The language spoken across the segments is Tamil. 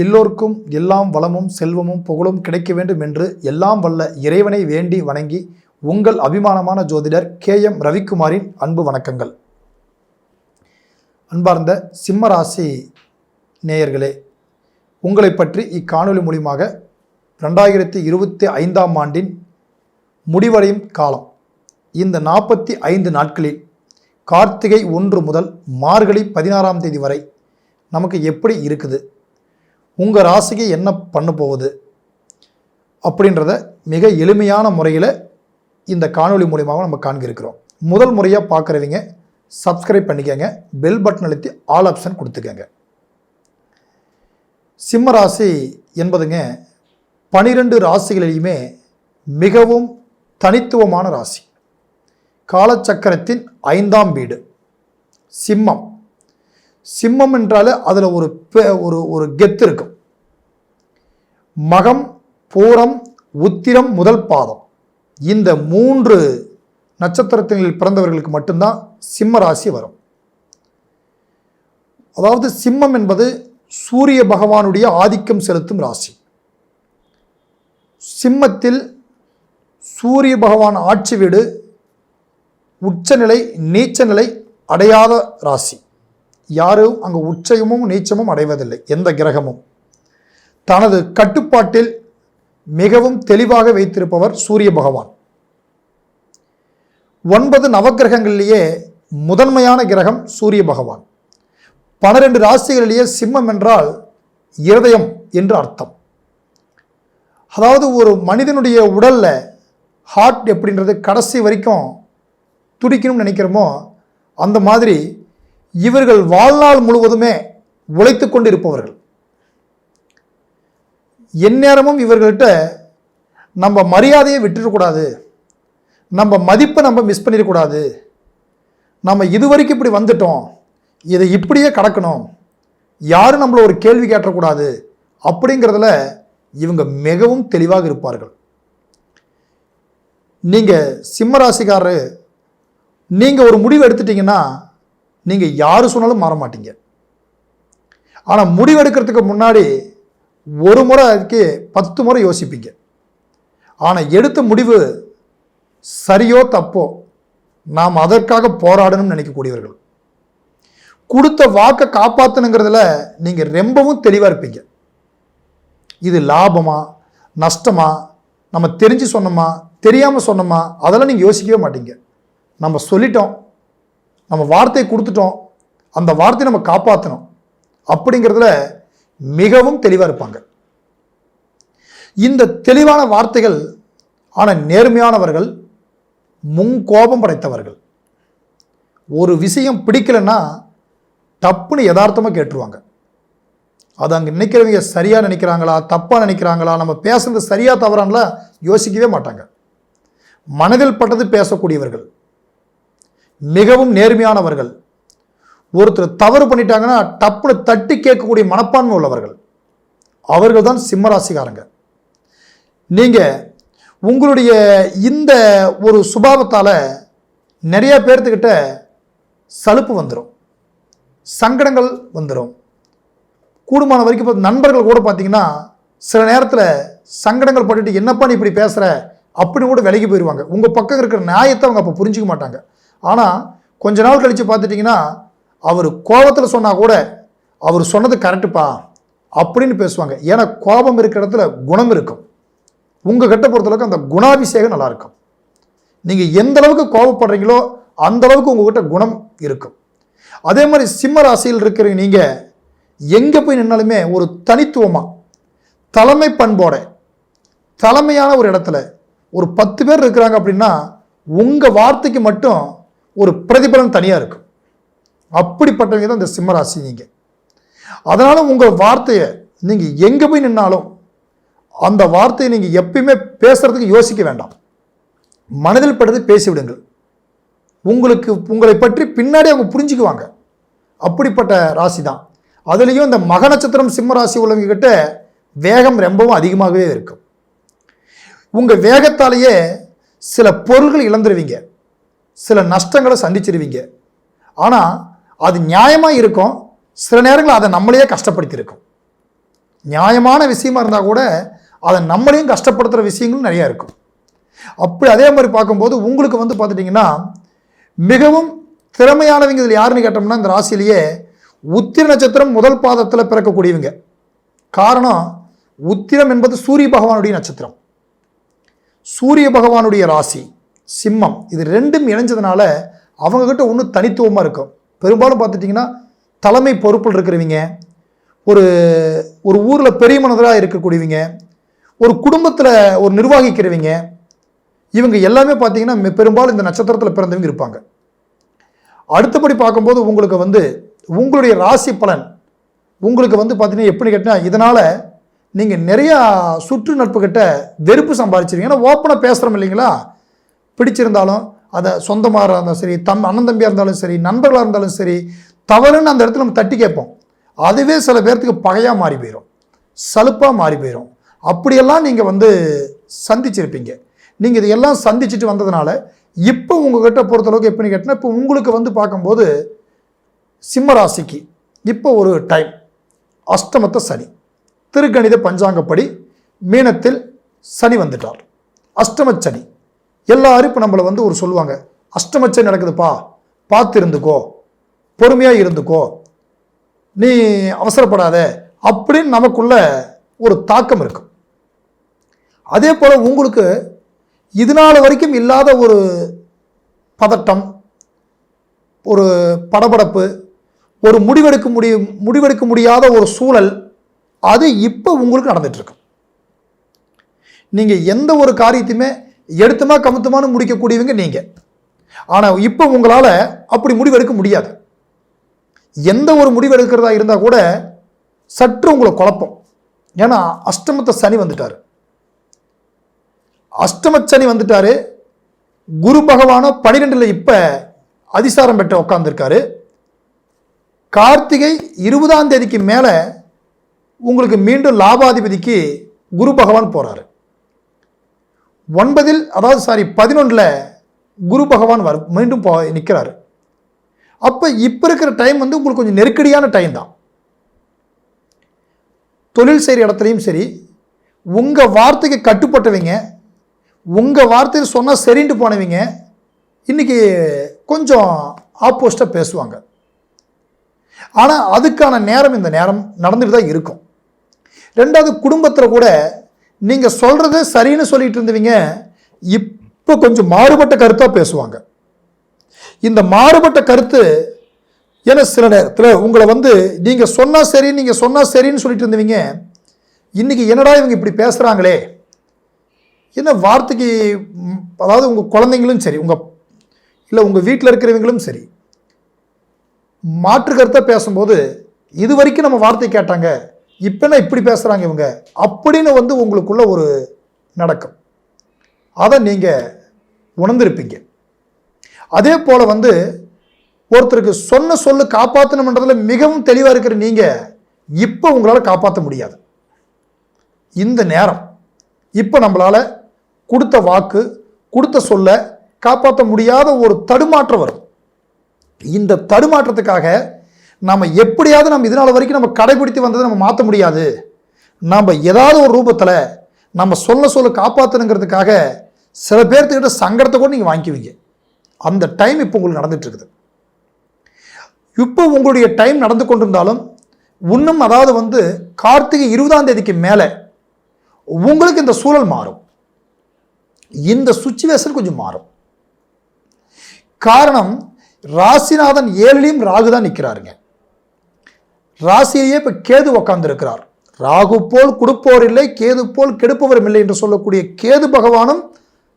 எல்லோருக்கும் எல்லாம் வளமும் செல்வமும் புகழும் கிடைக்க வேண்டும் என்று எல்லாம் வல்ல இறைவனை வேண்டி வணங்கி உங்கள் அபிமானமான ஜோதிடர் கே எம் ரவிக்குமாரின் அன்பு வணக்கங்கள். அன்பார்ந்த சிம்மராசி நேயர்களே உங்களை பற்றி இக்காணொலி மூலியமாக ரெண்டாயிரத்தி இருபத்தி ஐந்தாம் ஆண்டின் முடிவடையும் காலம். இந்த நாற்பத்தி ஐந்து நாட்களில் கார்த்திகை ஒன்று முதல் மார்கழி பதினாறாம் தேதி வரை நமக்கு எப்படி இருக்குது? உங்கள் ராசிக்கு என்ன பண்ண போகுது அப்படின்றத மிக எளிமையான முறையில் இந்த காணொளி மூலியமாக நம்ம காண்கிருக்கிறோம் முதல் முறையாக பார்க்குறவங்க சப்ஸ்கிரைப் பண்ணிக்கோங்க. பெல் பட்டன் அழுத்தி ஆல் ஆப்ஷன் கொடுத்துக்கோங்க. சிம்ம ராசி என்பதுங்க பனிரெண்டு ராசிகளிலையுமே மிகவும் தனித்துவமான ராசி. காலச்சக்கரத்தின் ஐந்தாம் வீடு. சிம்மம். சிம்மம் என்றாலே அதில் ஒரு ஒரு ஒரு கெத்து இருக்கும். மகம் பூரம் உத்திரம் முதல் பாதம். இந்த மூன்று நட்சத்திரத்தினில் பிறந்தவர்களுக்கு மட்டும்தான் சிம்ம ராசி வரும். அதாவது சிம்மம் என்பது சூரிய பகவானுடைய ஆதிக்கம் செலுத்தும் ராசி. சிம்மத்தில் சூரிய பகவான் ஆட்சி வீடு உச்சநிலை நீச்சநிலை அடையாத ராசி. யாரும் அங்கு உச்சயமும் நீச்சமும் அடைவதில்லை. எந்த கிரகமும். தனது கட்டுப்பாட்டில் மிகவும் தெளிவாக வைத்திருப்பவர் சூரிய பகவான். ஒன்பது நவக்கிரகங்களிலேயே முதன்மையான கிரகம் சூரிய பகவான். பன்னிரண்டு ராசிகளிலேயே சிம்மம் என்றால் இருதயம் என்று அர்த்தம். அதாவது ஒரு மனிதனுடைய உடல்ல ஹார்ட் எப்படின்றது கடைசி வரைக்கும் துடிக்கணும்னு நினைக்கிறோமோ அந்த மாதிரி இவர்கள் வாழ்நாள் முழுவதுமே உழைத்து கொண்டிருப்பவர்கள். எந்நேரமும் இவர்கள்ட்ட நம்ம மரியாதையை விட்டுறக்கூடாது. நம்ம மதிப்பை நம்ம மிஸ் பண்ணிடக்கூடாது. நம்ம இதுவரைக்கும் இப்படி வந்துட்டோம். இதை இப்படியே கடக்கணும். யாரும் நம்மளை ஒரு கேள்வி கேட்டக்கூடாது அப்படிங்கிறதுல இவங்க மிகவும் தெளிவாக இருப்பார்கள். நீங்கள் சிம்மராசிக்காரர் நீங்கள் ஒரு முடிவு எடுத்துட்டிங்கன்னா நீங்கள் யார் சொன்னாலும் மாற மாட்டீங்க. ஆனால் முடிவு எடுக்கிறதுக்கு முன்னாடி ஒரு முறை அதுக்கு பத்து முறை யோசிப்பீங்க. ஆனால் எடுத்த முடிவு சரியோ தப்போ நாம் அதற்காக போராடணும்னு நினைக்கக்கூடியவர்கள். கொடுத்த வாக்கை காப்பாற்றணுங்கிறதுல நீங்கள் ரொம்பவும் தெளிவாக இருப்பீங்க. இது லாபமா நஷ்டமா நம்ம தெரிஞ்சு சொன்னோமா தெரியாமல் சொன்னோமா அதெல்லாம் நீங்கள் யோசிக்கவே மாட்டீங்க. நம்ம சொல்லிட்டோம் நம்ம வார்த்தையை கொடுத்துட்டோம் அந்த வார்த்தையை நம்ம காப்பாற்றணும் அப்படிங்கிறதுல மிகவும் தெளிவாக இருப்பாங்க. இந்த தெளிவான வார்த்தைகள் ஆனால் நேர்மையானவர்கள் முன்கோபம் படைத்தவர்கள். ஒரு விஷயம் பிடிக்கலைன்னா தப்புன்னு யதார்த்தமாக கேட்டுருவாங்க. அது அங்கே நினைக்கிறவங்க சரியாக நினைக்கிறாங்களா தப்பாக நினைக்கிறாங்களா நம்ம பேசுகிறது சரியாக தவறான்ல யோசிக்கவே மாட்டாங்க. மனதில் பட்டது பேசக்கூடியவர்கள். மிகவும் நேர்மையானவர்கள். ஒருத்தர் தவறு பண்ணிட்டாங்கன்னா டப்புன்னு தட்டி கேட்கக்கூடிய மனப்பான்மை உள்ளவர்கள். அவர்கள் தான் சிம்மராசிக்காரங்க. நீங்கள் உங்களுடைய இந்த ஒரு சுபாவத்தால் நிறைய பேர்த்துக்கிட்ட சலுப்பு வந்துடும் சங்கடங்கள் வந்துடும் கூடுமான வரைக்கும் பார்த்து நண்பர்கள் கூட பார்த்தீங்கன்னா சில நேரத்தில் சங்கடங்கள் பட்டுட்டு என்னப்பா நீ இப்படி பேசுகிற அப்படின்னு கூட விலகி போயிடுவாங்க உங்கள் பக்கம் இருக்கிற நியாயத்தை அவங்க அப்போ புரிஞ்சுக்க மாட்டாங்க. ஆனால் கொஞ்ச நாள் கழித்து பார்த்துட்டிங்கன்னா அவர் கோபத்தில் சொன்னால் கூட அவர் சொன்னது கரெக்டுப்பா அப்படின்னு பேசுவாங்க. ஏன்னா கோபம் இருக்கிற இடத்துல குணம் இருக்கும். உங்கள் கிட்ட பொறுத்தளவுக்கு அந்த குணாபிஷேகம் நல்லாயிருக்கும் நீங்கள் எந்த அளவுக்கு கோபப்படுறீங்களோ அந்த அளவுக்கு உங்ககிட்ட குணம் இருக்கும். அதே மாதிரி சிம்ம ராசியில் இருக்கிற நீங்கள் எங்கே போய் நின்னாலுமே ஒரு தனித்துவமாக தலைமை பண்போட தலைமையான ஒரு இடத்துல ஒரு பத்து பேர் இருக்கிறாங்க அப்படின்னா உங்கள் வார்த்தைக்கு மட்டும் ஒரு பிரதிபலன் தனியாக இருக்கும் அப்படிப்பட்டவங்க தான் இந்த சிம்மராசி நீங்கள் அதனால் உங்கள் வார்த்தையை நீங்கள் எங்கே போய் நின்னாலும் அந்த வார்த்தையை நீங்கள் எப்பயுமே பேசுகிறதுக்கு யோசிக்க வேண்டாம். மனதில் படுத்து பேசிவிடுங்கள். உங்களுக்கு உங்களை பற்றி பின்னாடி அவங்க புரிஞ்சுக்குவாங்க. அப்படிப்பட்ட ராசி தான். அதுலேயும் இந்த மக நட்சத்திரம் சிம்ம ராசி உள்ளவங்ககிட்ட வேகம் ரொம்பவும் அதிகமாகவே இருக்கும். உங்கள் வேகத்தாலேயே சில பொருள்கள் இழந்துருவீங்க. சில நஷ்டங்களை சந்திச்சிருவீங்க. ஆனால் அது நியாயமாக இருக்கும். சில நேரங்களில் அதை நம்மளையே கஷ்டப்படுத்தியிருக்கும். நியாயமான விஷயமா இருந்தால் கூட அதை நம்மளையும் கஷ்டப்படுத்துகிற விஷயங்களும் நிறையா இருக்கும். அப்படி அதே மாதிரி பார்க்கும்போது உங்களுக்கு வந்து பார்த்துட்டிங்கன்னா மிகவும் திறமையானவங்க இதில் யாருன்னு கேட்டோம்னா இந்த ராசியிலேயே உத்திர நட்சத்திரம் முதல் பாதத்தில் பிறக்கக்கூடியவங்க. காரணம் உத்திரம் என்பது சூரிய பகவானுடைய நட்சத்திரம். சூரிய பகவானுடைய ராசி. சிம்மம். இது ரெண்டும் இணைஞ்சதுனால அவங்கக்கிட்ட ஒன்றும் தனித்துவமாக இருக்கும். பெரும்பாலும் பார்த்துட்டிங்கன்னா தலைமை பொறுப்பில் இருக்கிறவங்க ஒரு ஒரு ஊரில் பெரிய மனதராக இருக்கக்கூடியவங்க ஒரு குடும்பத்தில் ஒரு நிர்வாகிக்கிறவங்க இவங்க எல்லாமே பார்த்தீங்கன்னா பெரும்பாலும் இந்த நட்சத்திரத்தில் பிறந்தவங்க இருப்பாங்க. அடுத்தபடி பார்க்கும்போது உங்களுக்கு வந்து உங்களுடைய ராசி பலன் உங்களுக்கு வந்து பார்த்தீங்கன்னா எப்படி கேட்டால் இதனால் நீங்கள் நிறையா சுற்று நட்புக்கிட்ட வெறுப்பு சம்பாதிச்சிருவீங்க ஏன்னா ஓப்பனாக பேசுகிறோம் இல்லைங்களா? பிடிச்சிருந்தாலும் அதை சொந்தமாக இருந்தாலும் சரி தம் அண்ணன் தம்பியாக இருந்தாலும் சரி நண்பர்களாக இருந்தாலும் சரி தவறுன்னு அந்த இடத்துல நம்ம தட்டி கேட்போம். அதுவே சில பேர்த்துக்கு பகையாக மாறி போயிடும் சலுப்பாக மாறி போயிடும் அப்படியெல்லாம் நீங்கள் வந்து சந்திச்சிருப்பீங்க. நீங்கள் இதையெல்லாம் சந்திச்சுட்டு வந்ததுனால இப்போ உங்ககிட்ட பொறுத்தளவுக்கு எப்படின்னு கேட்டினா இப்போ உங்களுக்கு வந்து பார்க்கும்போது சிம்மராசிக்கு இப்போ ஒரு டைம் அஷ்டமத்த சனி. திருக்கணித பஞ்சாங்கப்படி மீனத்தில் சனி வந்துட்டார். அஷ்டம சனி. எல்லாரும் இப்போ நம்மளை வந்து ஒரு சொல்லுவாங்க. அஷ்டமச்சம் நடக்குதுப்பா பார்த்து இருந்துக்கோ பொறுமையாக இருந்துக்கோ நீ அவசரப்படாத அப்படின்னு நமக்குள்ள ஒரு தாக்கம் இருக்கும் அதே போல் உங்களுக்கு இது நாள் வரைக்கும் இல்லாத ஒரு பதட்டம் ஒரு படபடப்பு ஒரு முடிவெடுக்க முடியும் முடிவெடுக்க முடியாத ஒரு சூழல் அது இப்போ உங்களுக்கு நடந்துகிட்ருக்கு நீங்கள் எந்த ஒரு காரியத்தையுமே எடுத்துமா கமுத்துமான்னு முடிக்கக்கூடியவங்க நீங்கள் ஆனால் இப்போ உங்களால் அப்படி முடிவெடுக்க முடியாது. எந்த ஒரு முடிவு எடுக்கிறதா இருந்தால் கூட சற்று உங்களை குழப்பம். ஏன்னா அஷ்டமத்த சனி வந்துட்டார். அஷ்டம சனி வந்துட்டாரு. குரு பகவானோ பனிரெண்டில் இப்போ அதிசாரம் பெற்ற உட்காந்துருக்காரு கார்த்திகை இருபதாம் தேதிக்கு மேலே உங்களுக்கு மீண்டும் லாபாதிபதிக்கு குரு பகவான் போகிறாரு ஒன்பதில் அதாவது சாரி பதினொன்றில் குரு பகவான் வர மீண்டும் போ நிற்கிறாரு அப்போ இப்போ இருக்கிற டைம் வந்து உங்களுக்கு கொஞ்சம் நெருக்கடியான டைம் தான். தொழில் செய்கிற இடத்துலையும் சரி உங்கள் வார்த்தைக்கு கட்டுப்பட்டவங்க உங்கள் வார்த்தையில் சொன்னால் சரின்ட்டு போனவங்க இன்றைக்கி கொஞ்சம் ஆப்போசிட்டாக பேசுவாங்க. ஆனால் அதுக்கான நேரம் இந்த நேரம் நடந்துட்டு தான் இருக்கும். ரெண்டாவது குடும்பத்தில் கூட நீங்கள் சொல்கிறது சரின்னு சொல்லிட்டு இருந்தவங்க இப்போ கொஞ்சம் மாறுபட்ட கருத்தாக பேசுவாங்க. இந்த மாறுபட்ட கருத்து ஏன்னா சில நேரத்தில் உங்களை வந்து நீங்கள் சொன்னால் சரி நீங்கள் சொன்னால் சரின்னு சொல்லிட்டு இருந்தவங்க இன்றைக்கி என்னடா இவங்க இப்படி பேசுகிறாங்களே என்ன வார்த்தைக்கு அதாவது உங்கள் குழந்தைங்களும் சரி உங்கள் இல்லை உங்கள் வீட்டில் இருக்கிறவங்களும் சரி மாற்று கருத்தாக பேசும்போது இது வரைக்கும் நம்ம வார்த்தை கேட்டாங்க இப்போ என்ன இப்படி பேசுகிறாங்க இவங்க. அப்படின்னு வந்து உங்களுக்குள்ள ஒரு நடக்கும். அதை நீங்கள் உணர்ந்திருப்பீங்க. அதே போல் வந்து ஒருத்தருக்கு சொன்ன சொல்லு காப்பாற்றணுன்றதில் மிகவும் தெளிவாக இருக்கிற நீங்கள் இப்போ உங்களால் காப்பாற்ற முடியாது. இந்த நேரம். இப்போ நம்மளால் கொடுத்த வாக்கு கொடுத்த சொல்ல காப்பாற்ற முடியாத ஒரு தடுமாற்றம் வரும். இந்த தடுமாற்றத்துக்காக நம்ம எப்படியாவது நம்ம இதனால் வரைக்கும் நம்ம கடைபிடித்து வந்ததை நம்ம மாற்ற முடியாது. நம்ம ஏதாவது ஒரு ரூபத்தில் நம்ம சொல்ல சொல்ல காப்பாற்றணுங்கிறதுக்காக சில பேர்த்துக்கிட்ட சங்கடத்தை கூட நீங்கள் வாங்கிக்குவீங்க. அந்த டைம் இப்போ உங்களுக்கு நடந்துகிட்ருக்குது இருக்குது இப்போ உங்களுடைய டைம் நடந்து கொண்டிருந்தாலும் இன்னும் அதாவது வந்து கார்த்திகை இருபதாம் தேதிக்கு மேலே உங்களுக்கு இந்த சூழல் மாறும். இந்த சுச்சுவேஷன் கொஞ்சம் மாறும். காரணம் ராசிநாதன் ஏழிலையும் ராகு தான் நிற்கிறாருங்க ராசியிலேயே இப்போ கேது உக்காந்துருக்கிறார். ராகு போல் கொடுப்போர் இல்லை கேது போல் கெடுப்பவரும் இல்லை என்று சொல்லக்கூடிய கேது பகவானும்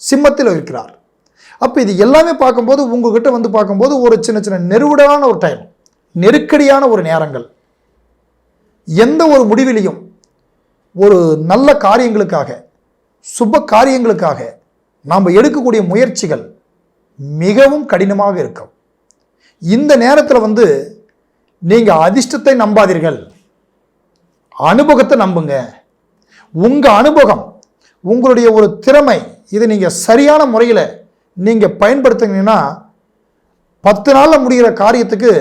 சிம்மத்தில் இருக்கிறார். அப்போ இது எல்லாமே பார்க்கும்போது உங்ககிட்ட வந்து பார்க்கும்போது ஒரு சின்ன சின்ன நெருவிடான ஒரு டைம் நெருக்கடியான ஒரு நேரங்கள். எந்த ஒரு முடிவிலையும் ஒரு நல்ல காரியங்களுக்காக சுப காரியங்களுக்காக நாம் எடுக்கக்கூடிய முயற்சிகள் மிகவும் கடினமாக இருக்கும். இந்த நேரத்தில் வந்து நீங்கள் அதிர்ஷ்டத்தை நம்பாதீர்கள். அனுபவத்தை நம்புங்க. உங்கள் அனுபவம் உங்களுடைய ஒரு திறமை இதை நீங்கள் சரியான முறையில் நீங்கள் பயன்படுத்துனீங்கன்னா பத்து நாளில் முடிகிற காரியத்துக்கு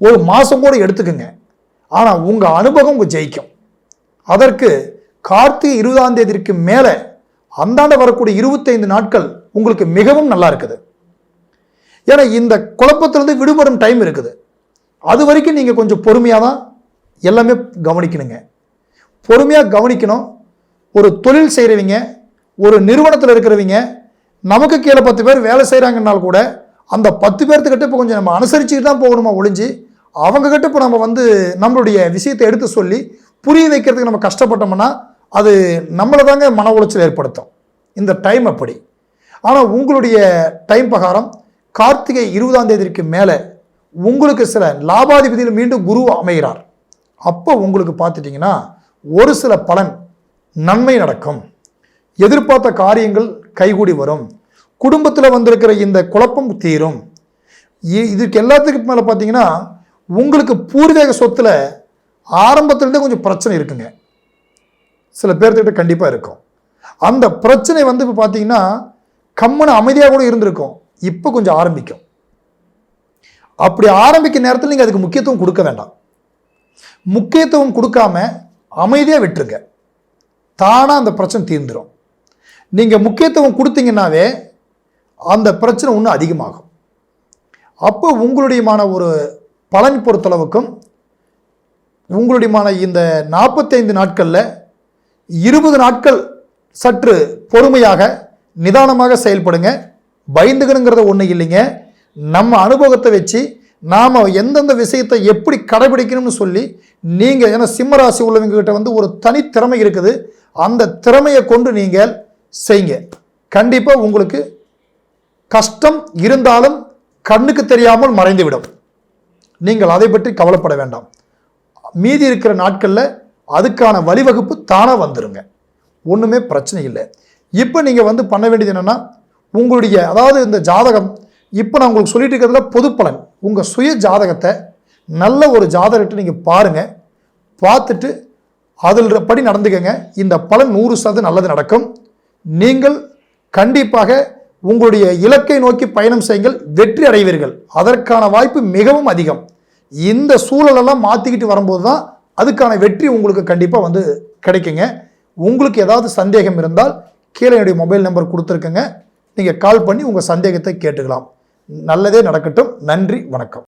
ஒரு மாதம் கூட எடுத்துக்குங்க. ஆனால் உங்கள் அனுபவம் உங்கள் ஜெயிக்கும். அதற்கு கார்த்திகை இருபதாம் தேதிக்கு மேலே அந்தாண்ட வரக்கூடிய இருபத்தைந்து நாட்கள் உங்களுக்கு மிகவும் நல்லா இருக்குது. ஏன்னா இந்த குழப்பத்திலிருந்து விடுபடும் டைம் இருக்குது. அது வரைக்கும் நீங்கள் கொஞ்சம் பொறுமையாக தான் எல்லாமே கவனிக்கணுங்க. பொறுமையாக கவனிக்கணும். ஒரு தொழில் செய்கிறவங்க ஒரு நிறுவனத்தில் இருக்கிறவங்க நமக்கு கீழே பத்து பேர் வேலை செய்கிறாங்கன்னால் கூட அந்த பத்து பேர்த்துக்கிட்ட இப்போ கொஞ்சம் நம்ம அனுசரிச்சுட்டு தான் போகணுமா ஒழிஞ்சு அவங்கக்கிட்ட இப்போ நம்ம வந்து நம்மளுடைய விஷயத்தை எடுத்து சொல்லி புரிய வைக்கிறதுக்கு நம்ம கஷ்டப்பட்டோம்னா அது நம்மளை தாங்க மன உளைச்சல் ஏற்படுத்தும். இந்த டைம் அப்படி. ஆனால் உங்களுடைய டைம் பிரகாரம் கார்த்திகை இருபதாம் தேதிக்கு மேலே உங்களுக்கு சில லாபாதிபதியில் மீண்டும் குரு அமைகிறார். அப்போ உங்களுக்கு பார்த்துட்டிங்கன்னா ஒரு சில பலன் நன்மை நடக்கும். எதிர்பார்த்த காரியங்கள் கைகூடி வரும். குடும்பத்தில் வந்திருக்கிற இந்த குழப்பம் தீரும். இ- இதுக்கு எல்லாத்துக்கும் மேலே பார்த்தீங்கன்னா உங்களுக்கு பூர்வீக சொத்தில் ஆரம்பத்துலேருந்தே கொஞ்சம் பிரச்சனை இருக்குங்க. சில பேர்த்துக்கிட்ட கண்டிப்பாக இருக்கும். அந்த பிரச்சனை வந்து இப்போ பார்த்தீங்கன்னா கம்மன அமைதியாக கூட இருந்திருக்கும். இப்போ கொஞ்சம் ஆரம்பிக்கும். அப்படி ஆரம்பிக்க நேரத்தில் நீங்கள் அதுக்கு முக்கியத்துவம் கொடுக்க வேண்டாம். முக்கியத்துவம் கொடுக்காம அமைதியாக விட்டுருங்க. தானாக அந்த பிரச்சனை தீர்ந்துடும் நீங்கள் முக்கியத்துவம் கொடுத்தீங்கன்னாவே அந்த பிரச்சனை இன்னும் அதிகமாகும். அப்போ உங்களுடையமான ஒரு பலன் பொறுத்தளவுக்கும் உங்களுடையமான இந்த நாற்பத்தைந்து நாட்களில் இருபது நாட்கள் சற்று பொறுமையாக நிதானமாக செயல்படுங்க. பயந்துக்கணுங்கிறது ஒன்றும் இல்லைங்க. நம்ம அனுபவத்தை வச்சு நாம் எந்தெந்த விஷயத்தை எப்படி கடைபிடிக்கணும்னு சொல்லி நீங்கள் ஏன்னா சிம்மராசி உள்ளவங்ககிட்ட உள்ளவங்க வந்து ஒரு தனித்திறமை இருக்குது. அந்த திறமையை கொண்டு நீங்கள் செய்யுங்க. கண்டிப்பாக உங்களுக்கு கஷ்டம் இருந்தாலும் கண்ணுக்கு தெரியாமல் மறைந்துவிடும். நீங்கள் அதை பற்றி கவலைப்பட வேண்டாம். மீதி இருக்கிற நாட்களில் அதுக்கான வழிவகுப்பு தானாக வந்துருங்க. ஒன்றுமே பிரச்சனை இல்லை. இப்போ நீங்கள் வந்து பண்ண வேண்டியது என்னென்னா உங்களுடைய அதாவது இந்த ஜாதகம் இப்போ நான் உங்களுக்கு சொல்லிட்டு இருக்கிறதுல பொது பலன் உங்கள் சுய ஜாதகத்தை நல்ல ஒரு ஜாதகத்தை நீங்கள் பாருங்கள் பார்த்துட்டு அதில் படி நடந்துக்கங்க. இந்த பலன் நூறு சதவீதம் நல்லது நடக்கும். நீங்கள் கண்டிப்பாக உங்களுடைய இலக்கை நோக்கி பயணம் செய்யுங்கள். வெற்றி அடைவீர்கள். அதற்கான வாய்ப்பு மிகவும் அதிகம். இந்த சூழலெல்லாம் மாற்றிக்கிட்டு வரும்போது தான் அதுக்கான வெற்றி உங்களுக்கு கண்டிப்பாக வந்து கிடைக்குங்க. உங்களுக்கு ஏதாவது சந்தேகம் இருந்தால் கீழே என்னுடைய மொபைல் நம்பர் கொடுத்துருக்கங்க. நீங்கள் கால் பண்ணி உங்கள் சந்தேகத்தை கேட்டுக்கலாம். நல்லதே நடக்கட்டும். நன்றி வணக்கம்.